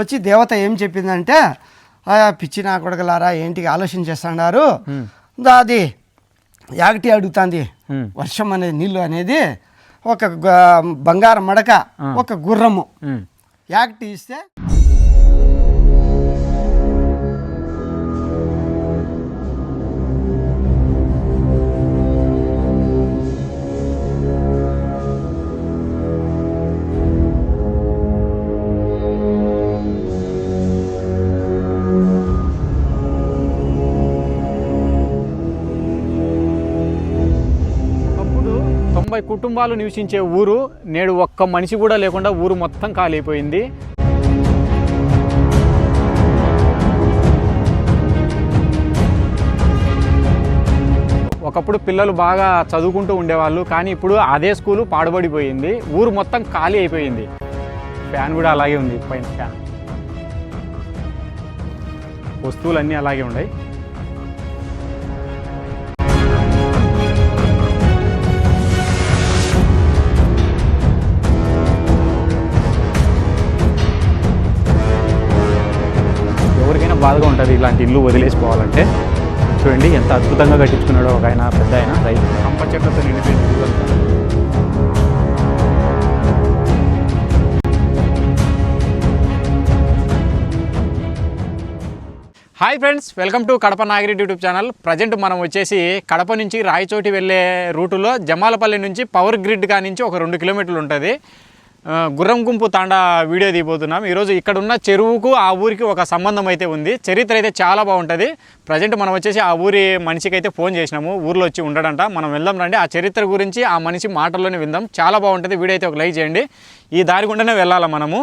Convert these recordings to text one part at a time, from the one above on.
వచ్చి దేవత ఏం చెప్పిందంటే "ఆ, పిచ్చి నా కొడకలారా ఏంటి ఆలోచన చేస్తున్నారు? అది యాగటి అడుగుతుంది. వర్షం అనేది నీళ్ళు అనేది ఒక బంగారం మడక ఒక గుర్రము. యాగటి ఇస్తే తొంభై కుటుంబాలు నివసించే ఊరు నేడు ఒక్క మనిషి కూడా లేకుండా ఊరు మొత్తం ఖాళీ అయిపోయింది ఒకప్పుడు పిల్లలు బాగా చదువుకుంటూ ఉండేవాళ్ళు కానీ ఇప్పుడు అదే స్కూలు పాడుబడిపోయింది. ఊరు మొత్తం ఖాళీ అయిపోయింది. ఫ్యాన్ కూడా అలాగే ఉంది పైన ఫ్యాన్. వస్తువులన్నీ అలాగే ఉన్నాయి. బాధగా ఉంటుంది ఇలాంటి ఇల్లు వదిలేసిపోవాలంటే చూడండి ఎంత అద్భుతంగా కట్టించుకున్నాడో ఒక ఆయన పెద్ద ఆయన రైతు. కంప చెట్లతో నిండిపోయింది. Hi friends welcome to Kadapa Nagireddy YouTube channel present మనం వచ్చేసి కడప నుంచి రాయచోటి వెళ్ళే రూటులో జమాలపల్లి నుంచి పవర్ గ్రిడ్ కా నుంచి ఒక రెండు కిలోమీటర్లు ఉంటుంది. గుర్రం గుంపు తాండా వీడియో దిగిపోతున్నాం ఈరోజు ఇక్కడ ఉన్న చెరువుకు ఆ ఊరికి ఒక సంబంధం అయితే ఉంది. చరిత్ర అయితే చాలా బాగుంటుంది. ప్రజెంట్ మనం వచ్చేసి ఆ ఊరి మనిషికి అయితే ఫోన్ చేసినాము. ఊర్లో వచ్చి ఉండడంట. మనం వెళ్దాం రండి. ఆ చరిత్ర గురించి ఆ మనిషి మాటల్లోనే విందాం. చాలా బాగుంటుంది. వీడియో అయితే ఒక లైక్ చేయండి. ఈ దారి గుండానే వెళ్ళాలి మనము?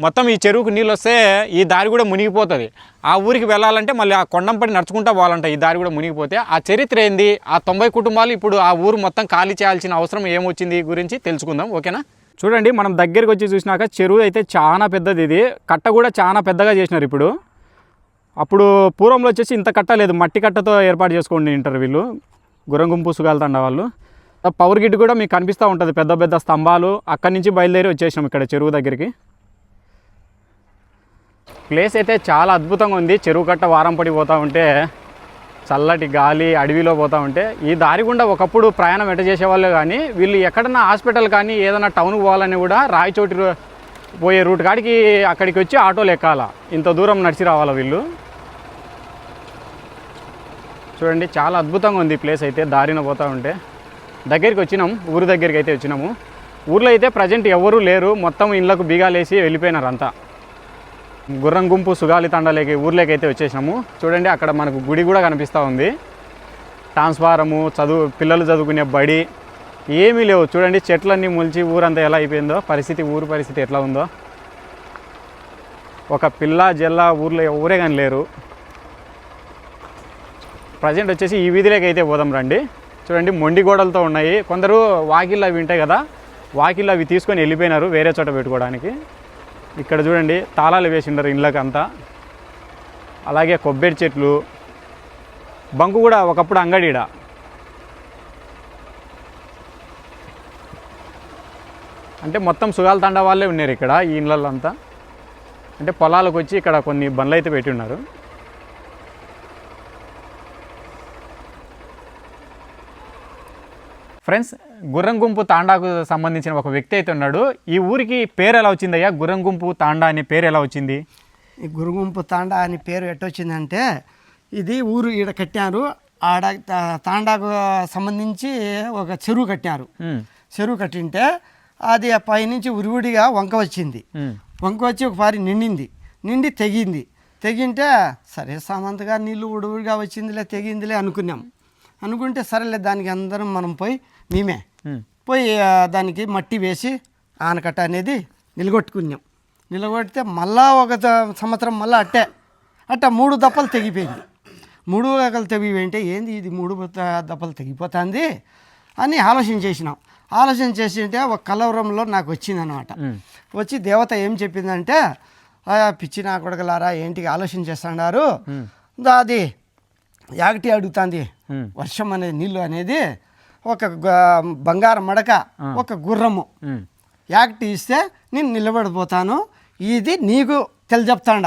మొత్తం ఈ చెరువుకు నీళ్ళు వస్తే ఈ దారి కూడా మునిగిపోతుంది. ఆ ఊరికి వెళ్ళాలంటే మళ్ళీ ఆ కొండంపడి నడుచుకుంటా పోవాలంట ఈ దారి కూడా మునిగిపోతే. ఆ చరిత్ర ఏంది? ఆ తొంభై కుటుంబాలు ఇప్పుడు ఆ ఊరు మొత్తం ఖాళీ చేయాల్సిన అవసరం ఏమొచ్చింది గురించి తెలుసుకుందాం. ఓకేనా? చూడండి మనం దగ్గరికి వచ్చి చూసినాక చెరువు అయితే చాలా పెద్దది ఇది. కట్ట కూడా చాలా పెద్దగా చేసినారు ఇప్పుడు. అప్పుడు పూర్వంలో వచ్చేసి ఇంత కట్ట లేదు. మట్టి కట్టతో ఏర్పాటు చేసుకోండి ఇంటర్ వీళ్ళు. గుర్రం గుంపు వాళ్ళు. పవర్ గిడ్ కూడా మీకు కనిపిస్తూ ఉంటుంది. పెద్ద పెద్ద స్తంభాలు. అక్కడి నుంచి బయలుదేరి వచ్చేసినాం ఇక్కడ చెరువు దగ్గరికి. ప్లేస్ అయితే చాలా అద్భుతంగా ఉంది. చెరువు కట్ట వారం పడిపోతూ ఉంటే చల్లటి గాలి అడవిలో పోతూ ఉంటే ఈ దారి గుండా ఒకప్పుడు ప్రయాణం ఎట చేసేవాళ్ళు కానీ వీళ్ళు ఎక్కడన్నా హాస్పిటల్ కానీ ఏదైనా టౌన్కి పోవాలని కూడా రాయచోటి పోయే రూట్ కాడికి అక్కడికి వచ్చి ఆటోలు ఎక్కాల ఇంత దూరం నడిచి రావాలా వీళ్ళు? చూడండి చాలా అద్భుతంగా ఉంది ఈ ప్లేస్ అయితే దారిన పోతూ ఉంటే. దగ్గరికి వచ్చినాం ఊరు దగ్గరికి అయితే వచ్చినాము. ఊర్లో అయితే ప్రజెంట్ ఎవరూ లేరు మొత్తం ఇళ్ళకు బీగాలేసి వెళ్ళిపోయినారు అంతా గుర్రం గుంపు సుగాలి తండలేకి ఊర్లోకి అయితే వచ్చేసాము చూడండి అక్కడ మనకు గుడి కూడా కనిపిస్తూ ఉంది. ట్రాన్స్ఫారము చదువు పిల్లలు చదువుకునే బడి ఏమీ లేవు. చూడండి చెట్లన్నీ మొలిచి ఊరంతా ఎలా అయిపోయిందో పరిస్థితి ఊరు పరిస్థితి ఎట్లా ఉందో. ఒక పిల్ల జల్ల ఊర్లో ఎవరే కానీ లేరు. ప్రజెంట్ వచ్చేసి ఈ వీధిలోకి అయితే పోదాం రండి. చూడండి మొండి గోడలతో ఉన్నాయి. కొందరు వాకిళ్ళు అవి ఉంటాయి కదా వాకిళ్ళు అవి తీసుకొని వెళ్ళిపోయినారు వేరే చోట పెట్టుకోవడానికి. ఇక్కడ చూడండి తాళాలు వేసిండారు ఇండ్లకంతా అలాగే కొబ్బరి చెట్లు బంకు కూడా ఒకప్పుడు అంగడిడ. అంటే మొత్తం సుగాల తండా వాళ్ళే ఉన్నారు ఇక్కడ ఈ ఇళ్ళల్లో అంతా. అంటే పొలాలకు వచ్చి ఇక్కడ కొన్ని బండ్లు అయితే పెట్టి ఉన్నారు. ఫ్రెండ్స్ గుర్రం గుంపు తాండాకు సంబంధించిన ఒక వ్యక్తి అయితే ఉన్నాడు. ఈ ఊరికి పేరు ఎలా వచ్చిందయ్యా? గుర్రం గుంపు తాండా అనే పేరు ఎలా వచ్చింది? ఈ గురుగుంపు తాండా అని పేరు ఎట్టొచ్చిందంటే ఇది ఊరు ఈడ కట్టారు. ఆడ తాండాకు సంబంధించి ఒక చెరువు కట్టారు. చెరువు కట్టింటే అది ఆ పైనుంచి ఉరివుడిగా వంక వచ్చింది. వంక వచ్చి ఒకసారి నిండింది. నిండి తెగింది. తెగింటే సరే సామంతగా నీళ్ళు ఉడువుడిగా వచ్చిందిలే తెగిందిలే అనుకున్నాం. అనుకుంటే సరేలే దానికి అందరం మనం పోయి మేమే. పోయి దానికి మట్టి వేసి ఆనకట్ట అనేది నిలగొట్టుకున్నాం. నిలగొడితే మళ్ళా ఒక సంవత్సరం మళ్ళీ అట్టే. అట్ట మూడు దప్పలు తెగిపోయింది. మూడు దప్పలు తెగిపోయింటే ఏంది ఇది మూడు దప్పలు తెగిపోతుంది అని ఆలోచన చేసినాం. ఆలోచన చేసింటే ఒక కలవరంలో నాకు వచ్చిందనమాట. వచ్చి దేవత ఏం చెప్పిందంటే "ఆ, పిచ్చి నా కొడకలారా ఏంటి ఆలోచన చేస్తున్నారు అది యాగటి అడుగుతుంది. వర్షం అనేది నీళ్ళు అనేది ఒక బంగారం మడక ఒక గుర్రము. యాక్ట్ ఇస్తే నేను నిలబడిపోతాను. ఇది నీకు తెలియజెప్తాండ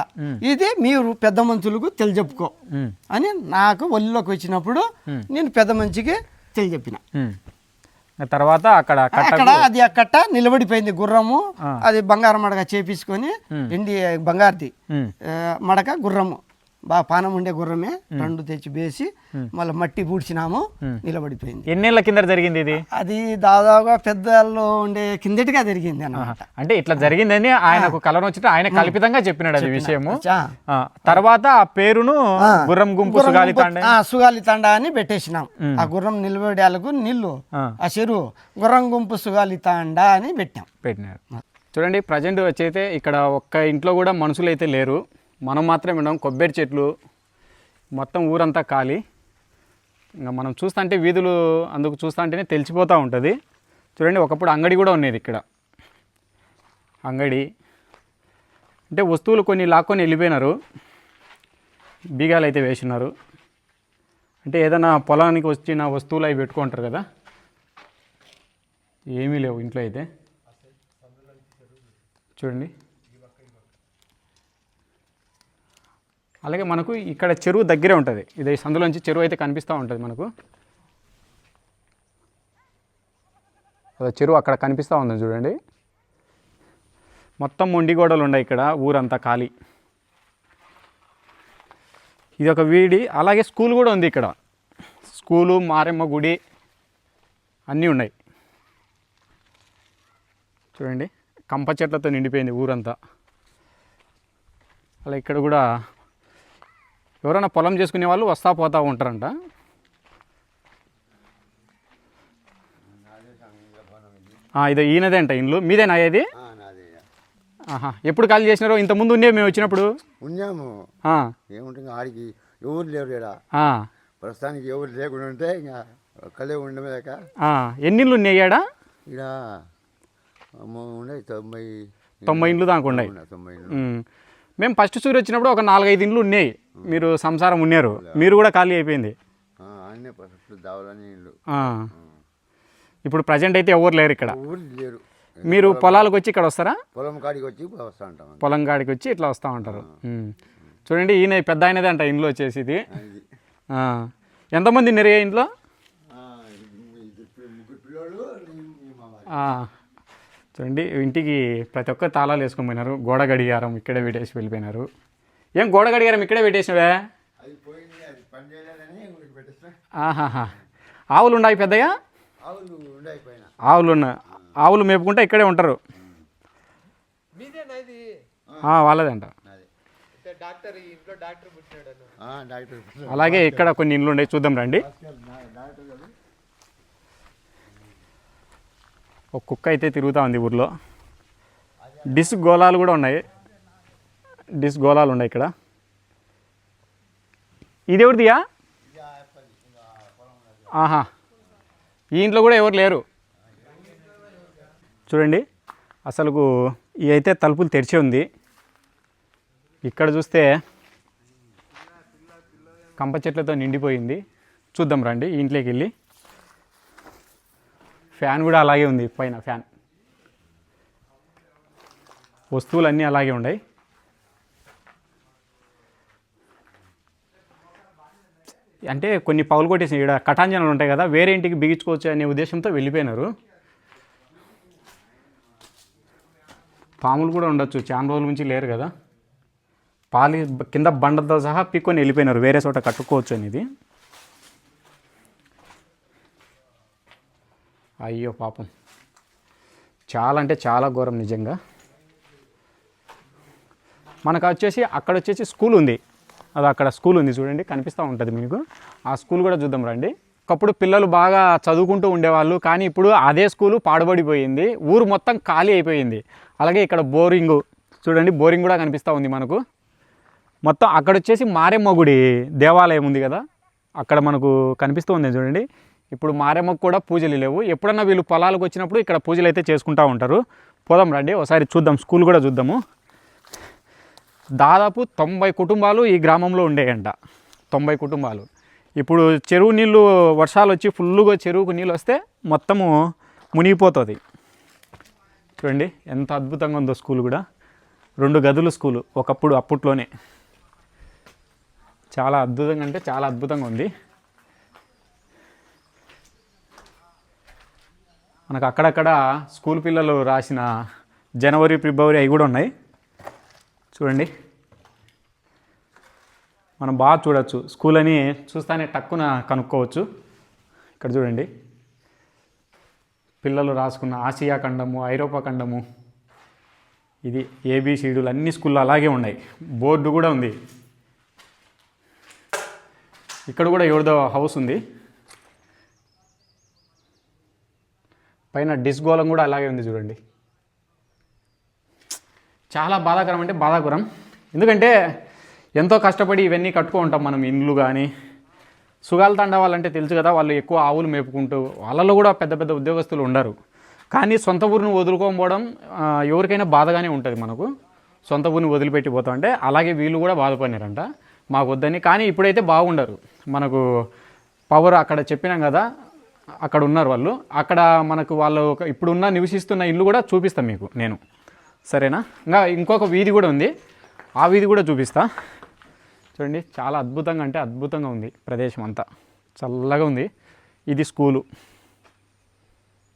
ఇది మీరు పెద్ద మనుషులకు తెలియజెప్పుకో ఉమ్, అని నాకు ఒళ్ళోకి వచ్చినప్పుడు నేను పెద్ద మనిషికి తెలియజెప్పిన తర్వాత అక్కడ అక్కడ అది అక్కట నిలబడిపోయింది గుర్రము. అది బంగారం మడక చేపించుకొని ఎండి బంగారుది మడక గుర్రము. బాగా పానం ఉండే గుర్రమే రెండు తెచ్చి వేసి మళ్ళీ మట్టి పూడ్చినాము నిలబడిపోయింది. ఎన్నేళ్ళ కింద జరిగింది ఇది? అది దాదాపుగా పెద్దల్లో ఉండే కిందటిగా జరిగింది అన్నమాట. అంటే ఇట్లా జరిగిందని ఆయనకు కలర్ వచ్చితే ఆయన కల్పితంగా చెప్పినాడు అది విషయము. తర్వాత ఆ పేరును గుర్రం గుంపు సుగాలి తాండే. ఆ, సుగాలి తండా అని పెట్టేసినాం. ఆ గుర్రం నిలబడేలకు నీళ్ళు ఆ. ఆ చెరువు గుర్రం గుంపు సుగాలి తాండా అని పెట్టాం. పెట్టినారు. చూడండి ప్రజెంట్ వచ్చైతే ఇక్కడ ఒక్క ఇంట్లో కూడా మనుషులు అయితే లేరు. మనం మాత్రమే ఉన్నాం కొబ్బరి చెట్లు మొత్తం ఊరంతా ఖాళీ. ఇంకా మనం చూస్తుంటే వీధులు అందుకు చూస్తుంటేనే తెలిసిపోతూ ఉంటుంది. చూడండి ఒకప్పుడు అంగడి కూడా ఉండేది ఇక్కడ. అంగడి. అంటే వస్తువులు కొన్ని లాక్కొని వెళ్ళిపోయినారు. బీగాలు అయితే వేసినారు. అంటే ఏదైనా పొలానికి వచ్చిన వస్తువులు అవి పెట్టుకుంటారు కదా. ఏమీ లేవు ఇంట్లో అయితే. చూడండి. అలాగే మనకు ఇక్కడ చెరువు దగ్గరే ఉంటుంది. ఇది సందులోంచి చెరువు అయితే కనిపిస్తూ ఉంటుంది మనకు. అదే చెరువు అక్కడ కనిపిస్తూ ఉంది చూడండి. మొత్తం మొండిగోడలు ఉన్నాయి ఇక్కడ ఊరంతా ఖాళీ. ఇది ఒక వీడి అలాగే స్కూల్ కూడా ఉంది ఇక్కడ. స్కూలు మారెమ్మ గుడి అన్నీ ఉన్నాయి. చూడండి కంప చెట్లతో నిండిపోయింది ఊరంతా. అలా ఇక్కడ కూడా ఎవరైనా పొలం చేసుకునే వాళ్ళు వస్తా పోతా ఉంటారంట. ఇదో ఈయనదే అంట ఇండ్లు. మీదేనా ఇది? ఆహా ఎప్పుడు ఖాళీ చేసినారో? ఇంత ముందు ఉండే మేము వచ్చినప్పుడు. ఉన్నాము. ఏముంటుంది? ఆడికి ఎవరు లేరు ఇక్కడ ఆ, ప్రస్తుతానికి ఎవరు లేకుండా ఉంటే ఇంకా ఒక్కలే ఉండమే లేక. ఎన్ని ఇళ్ళు ఉన్నాయి ఆడ ఇక్కడ ఉన్నాయి తొంభై తొంభై ఇండ్లు దాకా ఉన్నాయి. తొంభై. మేము ఫస్ట్ సూరి వచ్చినప్పుడు ఒక నాలుగైదు ఇండ్లు ఉన్నాయి. మీరు సంసారం ఉన్నారు. మీరు కూడా ఖాళీ అయిపోయింది. ఇప్పుడు ప్రజెంట్ అయితే ఎవరు లేరు ఇక్కడ. లేరు. మీరు పొలాలకు వచ్చి ఇక్కడ వస్తారా? పొలం కాడికి వచ్చి వస్తూ ఉంటాం పొలం కాడికి వచ్చి ఇట్లా వస్తూ ఉంటారు. చూడండి ఈయన పెద్ద ఆయనదే అంట ఇంట్లో వచ్చేసి ఇది. ఎంతమంది నెరిగే ఇంట్లో? చూడండి ఇంటికి ప్రతి ఒక్కరు తాళాలు వేసుకొని పోయినారు. గోడ గడియారం ఇక్కడే పెట్టేసి వెళ్ళిపోయినారు. ఏం గోడ గడియారం ఇక్కడే పెట్టేసినవే? ఆహాహా. ఆవులు ఉన్నాయి పెద్దయ్య ఆవులు ఆవులు ఉన్నాయి ఆవులు మేపుకుంటే ఇక్కడే ఉంటారు. ఆ, వాళ్ళదంట. నాది. ఆ, డాక్టర్ అలాగే ఇక్కడ కొన్ని ఇండ్లు ఉన్నాయి. చూద్దాం రండి డాక్టర్ గారు ఒక కుక్క అయితే తిరుగుతూ ఉంది ఊర్లో. డిస్ గోళాలు కూడా ఉన్నాయి. డిస్ గోళాలు ఉన్నాయి ఇక్కడ. ఇది ఎవరిదియా ఆహా. ఈ ఇంట్లో కూడా ఎవరు లేరు. చూడండి. అసలుకు ఈ అయితే తలుపులు తెరిచి ఉంది. ఇక్కడ చూస్తే కంప చెట్లతో నిండిపోయింది. చూద్దాం రండి ఈ ఇంట్లోకి వెళ్ళి. ఫ్యాన్ కూడా అలాగే ఉంది పైన ఫ్యాన్. వస్తువులన్నీ అలాగే ఉన్నాయి అంటే కొన్ని పౌలు కొట్టేసి ఇక్కడ కటాంజనాలు ఉంటాయి కదా వేరే ఇంటికి బిగించుకోవచ్చు అనే ఉద్దేశంతో వెళ్ళిపోయినారు. పాములు కూడా ఉండొచ్చు చాలా రోజుల నుంచి లేరు కదా. పాలి కింద బండతో సహా పీక్కొని వెళ్ళిపోయినారు వేరే చోట కట్టుకోవచ్చు అనేది. అయ్యో పాపం. చాలా అంటే చాలా ఘోరం నిజంగా. మనకు వచ్చేసి అక్కడ వచ్చేసి స్కూల్ ఉంది. అది అక్కడ స్కూల్ ఉంది చూడండి కనిపిస్తూ ఉంటుంది మీకు. ఆ స్కూల్ కూడా చూద్దాం రండి. ఒకప్పుడు పిల్లలు బాగా చదువుకుంటూ ఉండేవాళ్ళు కానీ ఇప్పుడు అదే స్కూలు పాడుబడిపోయింది. ఊరు మొత్తం ఖాళీ అయిపోయింది. అలాగే ఇక్కడ బోరింగు చూడండి బోరింగ్ కూడా కనిపిస్తూ ఉంది మనకు. మొత్తం అక్కడ వచ్చేసి మారెమ్మ గుడి దేవాలయం ఉంది కదా. అక్కడ మనకు కనిపిస్తూ ఉంది చూడండి. ఇప్పుడు మారెమ్మకు కూడా పూజలు లేవు. ఎప్పుడన్నా వీళ్ళు పొలాలకు వచ్చినప్పుడు ఇక్కడ పూజలు అయితే చేసుకుంటూ ఉంటారు. పోదాం రండి ఒకసారి చూద్దాం స్కూల్ కూడా చూద్దాము. దాదాపు తొంభై కుటుంబాలు ఈ గ్రామంలో ఉండేయంట. తొంభై కుటుంబాలు. ఇప్పుడు చెరువు నీళ్ళు వర్షాలు వచ్చి ఫుల్గా చెరువుకు నీళ్ళు వస్తే మొత్తము మునిగిపోతుంది. చూడండి ఎంత అద్భుతంగా ఉందో స్కూల్ కూడా. రెండు గదులు స్కూలు ఒకప్పుడు అప్పట్లోనే. చాలా అద్భుతంగా అంటే చాలా అద్భుతంగా ఉంది. మనకు అక్కడక్కడ స్కూల్ పిల్లలు రాసిన జనవరి ఫిబ్రవరి అవి కూడా ఉన్నాయి. చూడండి. మనం బాగా చూడొచ్చు. స్కూల్ అని చూస్తానే టక్కున కనుక్కోవచ్చు. ఇక్కడ చూడండి. పిల్లలు రాసుకున్న ఆసియా ఖండము ఐరోపా ఖండము ఇది ఏబిసిడీలు అన్ని స్కూల్లో అలాగే ఉన్నాయి. బోర్డు కూడా ఉంది. ఇక్కడ కూడా ఎవరిదో హౌస్ ఉంది. పైన డిస్గోలం కూడా అలాగే ఉంది చూడండి. చాలా బాధాకరం అంటే బాధాకరం. ఎందుకంటే ఎంతో కష్టపడి ఇవన్నీ కట్టుకో ఉంటాం మనం ఇండ్లు కానీ సుగాల తండ వాళ్ళంటే తెలుసు కదా వాళ్ళు ఎక్కువ ఆవులు మేపుకుంటూ వాళ్ళలో కూడా పెద్ద పెద్ద ఉద్యోగస్తులు ఉండరు. కానీ సొంత ఊరిని వదులుకోకపోవడం ఎవరికైనా బాధగానే ఉంటుంది మనకు. సొంత ఊరిని వదిలిపెట్టి పోతాం అంటే అలాగే వీళ్ళు కూడా బాధపడినారంట. మాకు వద్దని కానీ ఇప్పుడైతే బాగుండరు. మనకు పవర్ అక్కడ చెప్పినాం కదా అక్కడ ఉన్నారు వాళ్ళు. అక్కడ మనకు వాళ్ళు ఒక- ఇప్పుడున్న నివసిస్తున్న ఇల్లు కూడా చూపిస్తాను మీకు నేను. సరేనా? ఇంకా ఇంకొక వీధి కూడా ఉంది. ఆ వీధి కూడా చూపిస్తా. చూడండి చాలా అద్భుతంగా అంటే అద్భుతంగా ఉంది ప్రదేశం అంతా. చల్లగా ఉంది. ఇది స్కూలు.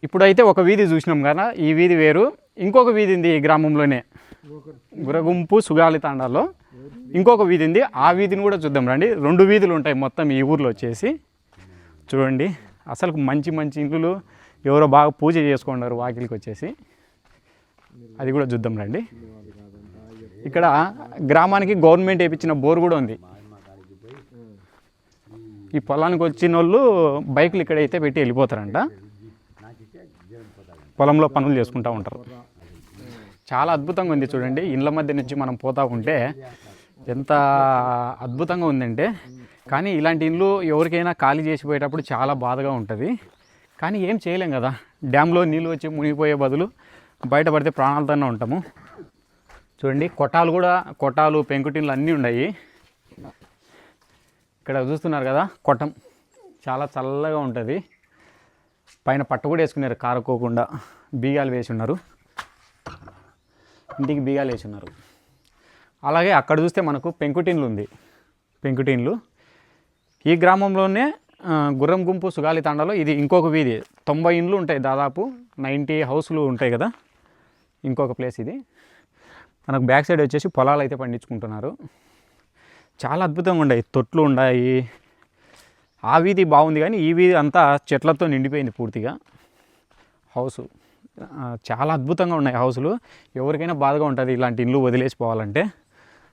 ఇప్పుడైతే ఒక వీధి చూసినాం కదా ఈ వీధి వేరు. ఇంకొక వీధి ఉంది ఈ గ్రామంలోనే. గురగుంపు సుగాలి తాండాలో. ఇంకొక వీధి ఉంది. ఆ వీధిని కూడా చూద్దాం రండి. రెండు వీధులు ఉంటాయి మొత్తం ఈ ఊర్లో వచ్చేసి. చూడండి. అసలు మంచి మంచి ఇండ్లు ఎవరో బాగా పూజ చేసుకున్నారు వాకిలికి వచ్చేసి. అది కూడా చూద్దాం రండి. ఇక్కడ గ్రామానికి గవర్నమెంట్ వేయించిన బోర్ కూడా ఉంది. ఈ పొలానికి వచ్చిన వాళ్ళు బైకులు ఇక్కడైతే పెట్టి వెళ్ళిపోతారంట. పొలంలో పనులు చేసుకుంటూ ఉంటారు. చాలా అద్భుతంగా ఉంది చూడండి. ఇండ్ల మధ్య నుంచి మనం పోతూ ఉంటే ఎంత అద్భుతంగా ఉందంటే కానీ ఇలాంటి ఇండ్లు ఎవరికైనా ఖాళీ చేసిపోయేటప్పుడు చాలా బాధగా ఉంటుంది. కానీ ఏం చేయలేం కదా. డ్యాంలో నీళ్ళు వచ్చి మునిగిపోయే బదులు బయటపడితే ప్రాణాలతోనే ఉంటాము. చూడండి కొట్టాలు కూడా కొట్టాలు పెంకుటిన్లు అన్నీ ఉన్నాయి. ఇక్కడ చూస్తున్నారు కదా కొట్టం చాలా చల్లగా ఉంటుంది. పైన పట్టు కూడా వేసుకున్నారు కారుకోకుండా. బీగాలు వేసి ఉన్నారు. ఇంటికి బీగాలు వేసి ఉన్నారు. అలాగే అక్కడ చూస్తే మనకు పెంకుటిన్లు ఉంది. పెంకుటిన్లు ఈ గ్రామంలోనే గుర్రం గుంపు సుగాలి తాండాలో ఇది ఇంకొక వీధి. తొంభై ఇండ్లు ఉంటాయి దాదాపు నైంటీ హౌస్లు ఉంటాయి కదా. ఇంకొక ప్లేస్ ఇది. మనకు బ్యాక్ సైడ్ వచ్చేసి పొలాలు అయితే పండించుకుంటున్నారు. చాలా అద్భుతంగా ఉన్నాయి. తొట్లు ఉన్నాయి. ఆ వీధి బాగుంది కానీ ఈ వీధి అంతా చెట్లతో నిండిపోయింది పూర్తిగా. హౌసు. చాలా అద్భుతంగా ఉన్నాయి హౌసులు. ఎవరికైనా బాధగా ఉంటుంది ఇలాంటి ఇల్లు వదిలేసిపోవాలంటే.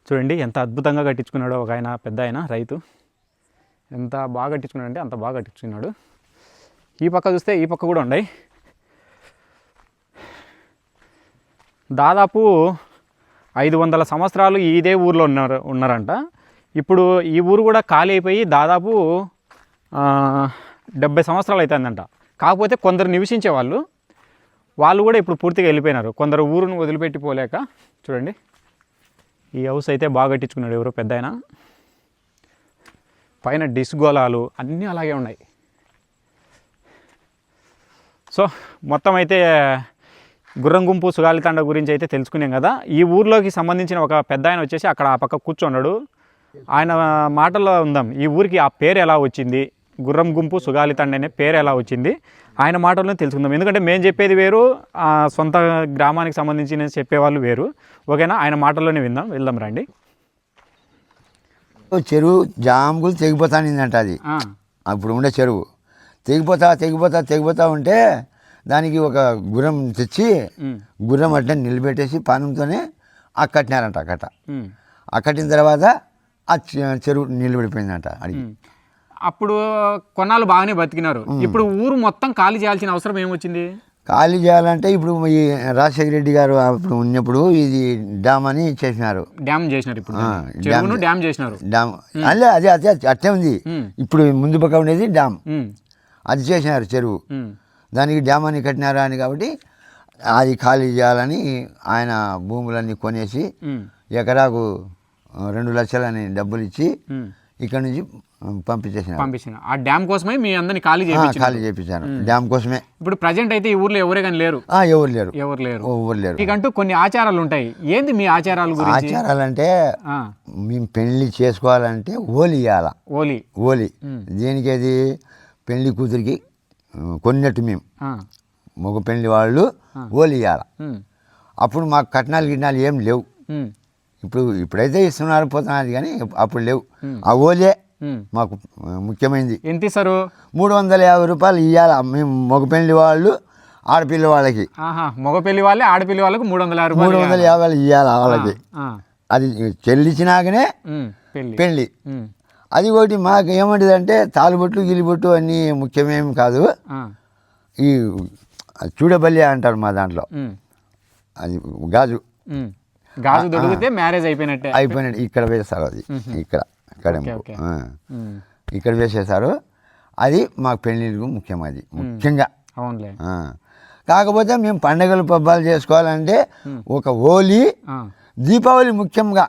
చూడండి ఎంత అద్భుతంగా కట్టించుకున్నాడో ఒక ఆయన పెద్ద ఆయన రైతు. ఎంత బాగా కట్టించుకున్నాడంటే అంత బాగా కట్టించుకున్నాడు. ఈ పక్క చూస్తే ఈ పక్క కూడా ఉన్నాయి. దాదాపు ఐదు వందల సంవత్సరాలు ఇదే ఊర్లో ఉన్నారు ఉన్నారంట. ఇప్పుడు ఈ ఊరు కూడా ఖాళీ అయిపోయి దాదాపు డెబ్బై సంవత్సరాలు అవుతుందంట కాకపోతే కొందరు నివసించే వాళ్ళు వాళ్ళు కూడా ఇప్పుడు పూర్తిగా వెళ్ళిపోయినారు. కొందరు ఊరును వదిలిపెట్టి పోలేక చూడండి. ఈ హౌస్ అయితే బాగా కట్టించుకున్నాడు ఎవరో పెద్ద పైన డిస్గోలాలు అన్నీ అలాగే ఉన్నాయి. సో మొత్తం అయితే గుర్రం గుంపు సుగాలితండ గురించి అయితే తెలుసుకున్నాం కదా. ఈ ఊర్లోకి సంబంధించిన ఒక పెద్ద ఆయన వచ్చేసి అక్కడ ఆ పక్క కూర్చున్నాడు. ఆయన మాటల్లో ఉందాం ఈ ఊరికి ఆ పేరు ఎలా వచ్చింది? గుర్రం గుంపు సుగాలితండ అనే పేరు ఎలా వచ్చింది? ఆయన మాటల్లో తెలుసుకుందాం. ఎందుకంటే మేము చెప్పేది వేరు సొంత గ్రామానికి సంబంధించిన చెప్పేవాళ్ళు వేరు. ఓకేనా? ఆయన మాటల్లోనే విందాం వెళ్దాం రండి. చెరువు జాముకులు తెగిపోతానిందంట అది. అప్పుడు ఉండే చెరువు. తెగిపోతా తెగిపోతా తెగిపోతా ఉంటే దానికి ఒక గుర్రం తెచ్చి గుర్రం అట్లా నిలబెట్టేసి పానంతోనే ఆ కట్టినారంట కట్ట. ఆ కట్టిన తర్వాత ఆ చెరువు నిలబడిపోయిందంట ఉమ్. అప్పుడు కొన్నాళ్ళు బాగానే బతికినారు. ఇప్పుడు ఊరు మొత్తం ఖాళీ చేయాల్సిన అవసరం ఏమొచ్చింది? ఖాళీ చేయాలంటే ఇప్పుడు ఈ రాజశేఖర రెడ్డి గారు అప్పుడు ఉన్నప్పుడు ఇది డ్యామ్ అని చేసినారు. డ్యామ్ చేసినారు ఇప్పుడు డ్యామ్ చేసినారు. డ్యామ్. అదే అదే అదే అట్టే ఉంది. ఇప్పుడు ముందు పక్క ఉండేది డ్యామ్. అది చేసినారు చెరువు. దానికి డ్యామ్ అని కట్టినారా అని కాబట్టి అది ఖాళీ చేయాలని ఆయన భూములన్నీ కొనేసి ఎకరాకు రెండు లక్షలని డబ్బులు ఇచ్చి ఇక్కడ నుంచి పంపించేసిన పంపించిన ఆ డ్యామ్ కోసమే మీ అందరిని ఖాళీ చేయించారు ఖాళీ చేయించాను. డ్యామ్ కోసమే. ఇప్పుడు ప్రజెంట్ అయితే ఈ ఊర్లో ఎవరే కానీ లేరు. ఆ, ఎవరు లేరు. ఎవరు లేరు. ఎవరు లేరు. మీకంటూ కొన్ని ఆచారాలు ఉంటాయి. ఏంది మీ ఆచారాల గురించి? ఆచారాలంటే ఆ, మేము పెళ్ళి చేసుకోవాలంటే ఓలి ఇవ్వాల ఓలి. ఓలి. దేనికి అది పెళ్ళి కూతురికి కొన్నట్టు మేము. మగ పెళ్ళి వాళ్ళు ఓలి ఇవ్వాల అప్పుడు మాకు కట్నాలు గిట్నాలు ఏం లేవు. ఇప్పుడు ఇప్పుడైతే ఇస్తున్నారు పోతున్నారు కానీ అప్పుడు లేవు. ఆ ఓలే. మాకు ముఖ్యమైనది ఎంత ఇస్తారు? మూడు వందల యాభై రూపాయలు ఇవ్వాలి మేము మగ పెళ్ళి వాళ్ళు ఆడపిల్ల వాళ్ళకి. మగ పెళ్ళి వాళ్ళే ఆడపిల్లి వాళ్ళకు మూడు వందల యాభై మూడు వందల యాభై ఇవ్వాలి వాళ్ళకి. అది చెల్లించినాకనే పెళ్ళి. పెళ్ళి అది ఒకటి మాకు ఏమంటుంది అంటే తాలుబొట్లు గిలిబొట్టు అన్నీ ముఖ్యమేం కాదు. ఈ చూడబల్లి అంటారు మా దాంట్లో. అది గాజు. గాజు దొరికితే మ్యారేజ్ అయిపోయినట్టే. అయిపోయినట్టు ఇక్కడ వేస్తారు అది ఇక్కడ ఇక్కడ ఇక్కడ వేసేసారు అది మాకు పెళ్ళిళ్ళకు ముఖ్యం అది ముఖ్యంగా. అవునులే. కాకపోతే మేము పండుగలు పబ్బాలు చేసుకోవాలంటే ఒక హోలీ దీపావళి ముఖ్యంగా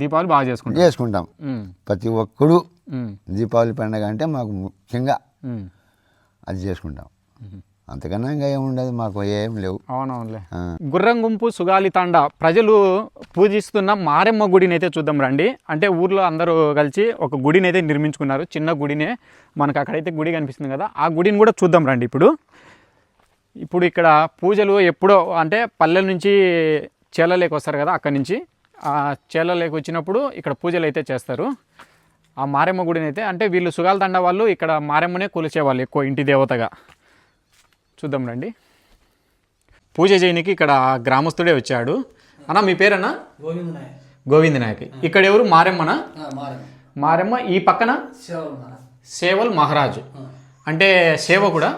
దీపావళి బాగా చేసుకుంటాం. చేసుకుంటాం. ప్రతి ఒక్కడు దీపావళి పండుగ అంటే మాకు ముఖ్యంగా. అది చేసుకుంటాం. అంతకన్నా ఇంకా ఏముండదు మాకు ఏం లేవు. అవునవునులే. గుర్రం గుంపు సుగాలి తాండ. ప్రజలు పూజిస్తున్న మారెమ్మ గుడిని అయితే చూద్దాం రండి. అంటే ఊర్లో అందరూ కలిసి ఒక గుడిని అయితే నిర్మించుకున్నారు. చిన్న గుడినే. మనకు అక్కడైతే గుడి కనిపిస్తుంది కదా ఆ గుడిని కూడా చూద్దాం రండి ఇప్పుడు. ఇప్పుడు ఇక్కడ పూజలు ఎప్పుడో అంటే పల్లెల నుంచి చేలలేకి వస్తారు కదా అక్కడి నుంచి. ఆ చేలలేకి వచ్చినప్పుడు ఇక్కడ పూజలు అయితే చేస్తారు. ఆ మారెమ్మ గుడిని అయితే అంటే వీళ్ళు సుగాల తండ వాళ్ళు ఇక్కడ మారెమ్మనే కొలిచేవాళ్ళు ఎక్కువ ఇంటి దేవతగా. చూద్దాం రండి. పూజ చేయనికి ఇక్కడ గ్రామస్తుడే వచ్చాడు. అన్న మీ పేరన్నా? గోవింద నాయక్. గోవింద్ నాయక్. ఇక్కడ ఎవరు? మారెమ్మనా? మారం మారెమ్మ. ఈ పక్కన? సేవలు మహారాజు. అంటే సేవ కూడా.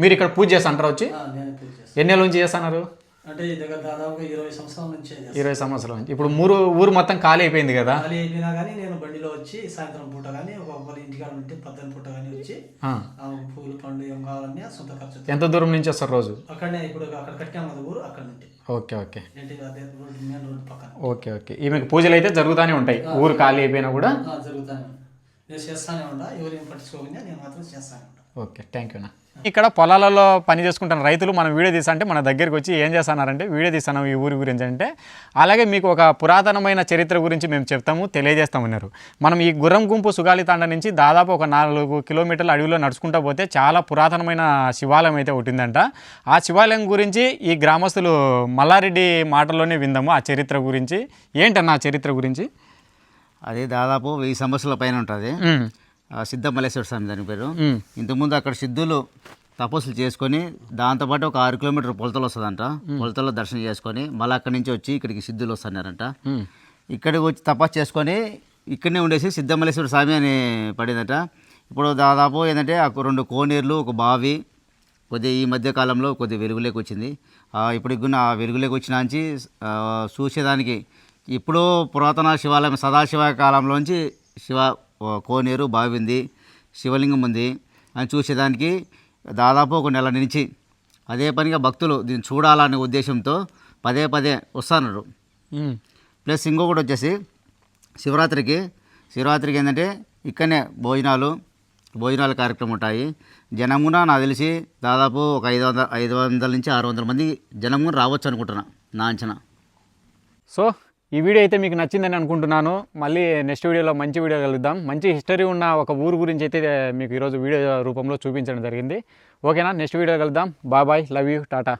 మీరు ఇక్కడ పూజ చేస్తాంటారా వచ్చి? ఎన్ని నుంచి చేస్తున్నారు? అంటే దగ్గర దాదాపుగా ఇరవై సంవత్సరాల నుంచి ఇరవై సంవత్సరాల నుంచి. ఇప్పుడు ఊరు ఊరు మొత్తం ఖాళీ అయిపోయింది కదా? ఖాళీ అయిపోయినా కానీ నేను బండిలో వచ్చి సాయంత్రం పూట కానీ ఒక్కొక్కరి ఇంటికాడ ఉంటే పద్దెని పూట కానీ వచ్చి పూలు పండ్లు ఏం కావాలన్నా సొంత ఖర్చు ఎంత దూరం నుంచి వస్తారు రోజు? అక్కడనే ఇప్పుడు అక్కడ కట్టాం కదా ఊరు అక్కడ నుండి. Okay okay. అదే ఓకే ఓకే. ఈమెకు పూజలు అయితే జరుగుతూనే ఉంటాయి. ఊరు ఖాళీ అయిపోయినా కూడా? జరుగుతానే నేను చేస్తానే ఉండా ఎవరేం పట్టించుకోకుండా నేను మాత్రం చేస్తానే ఉంటా. ఓకే థ్యాంక్ యూ అన్న. ఇక్కడ పొలాలలో పని చేసుకుంటున్న రైతులు మనం వీడియో తీసా అంటే మన దగ్గరికి వచ్చి ఏం చేస్తున్నారంటే వీడియో తీస్తాను ఈ ఊరి గురించి అంటే అలాగే మీకు ఒక పురాతనమైన చరిత్ర గురించి మేము చెప్తాము తెలియజేస్తామన్నారు మనం ఈ గుర్రం గుంపు సుగాలి తాండ నుంచి దాదాపు ఒక నాలుగు కిలోమీటర్ల అడవిలో నడుచుకుంటూ పోతే చాలా పురాతనమైన శివాలయం అయితే ఉంటుందంట ఆ శివాలయం గురించి ఈ గ్రామస్తులు మల్లారెడ్డి మాటల్లోనే విందాము ఆ చరిత్ర గురించి. ఏంటన్న ఆ చరిత్ర గురించి? అది దాదాపు వెయ్యి సంవత్సరాల పైన ఉంటుంది. సిద్ధమల్లేశ్వర స్వామి దాని పేరు. ఇంతకుముందు అక్కడ సిద్ధులు తపస్సులు చేసుకొని దాంతోపాటు ఒక ఆరు కిలోమీటర్ పొలతలు వస్తుందంట. పొలతల్లో దర్శనం చేసుకొని మళ్ళీ అక్కడి నుంచి వచ్చి ఇక్కడికి సిద్ధులు వస్తున్నారంట. ఇక్కడికి వచ్చి తపస్సు చేసుకొని ఇక్కడనే ఉండేసి సిద్ధమల్లేశ్వర స్వామి అని పడిందట. ఇప్పుడు దాదాపు ఏంటంటే ఆ రెండు కోనేరులు ఒక బావి కొద్దిగా ఈ మధ్య కాలంలో కొద్దిగా వెలుగులోకి వచ్చింది. ఇగ్గున ఆ వెలుగులోకి వచ్చిన నుంచి చూసేదానికి ఇప్పుడు పురాతన శివాలయం సదాశివ కాలంలోంచి శివ కోనేరు బావి ఉంది శివలింగం ఉంది అని చూసేదానికి దాదాపు ఒక నెల నుంచి అదే పనిగా భక్తులు దీన్ని చూడాలనే ఉద్దేశంతో పదే పదే వస్తున్నారు. ప్లస్ ఇంకొకటి వచ్చేసి శివరాత్రికి శివరాత్రికి ఏంటంటే ఇక్కడనే భోజనాలు భోజనాల కార్యక్రమం ఉంటాయి. జనం కూడా నాకు తెలిసి దాదాపు ఒక ఐదు వందల ఐదు వందల నుంచి ఆరు వందల మంది జనం కూడా రావచ్చు అనుకుంటున్నా నా అంచనా. సో ఈ వీడియో అయితే మీకు నచ్చిందని అనుకుంటున్నాను. మళ్ళీ నెక్స్ట్ వీడియోలో మంచి వీడియో కలుద్దాం. మంచి హిస్టరీ ఉన్న ఒక ఊరు గురించి అయితే మీకు ఈరోజు వీడియో రూపంలో చూపించడం జరిగింది. ఓకేనా? నెక్స్ట్ వీడియో కలుద్దాం. Bye love you. టాటా.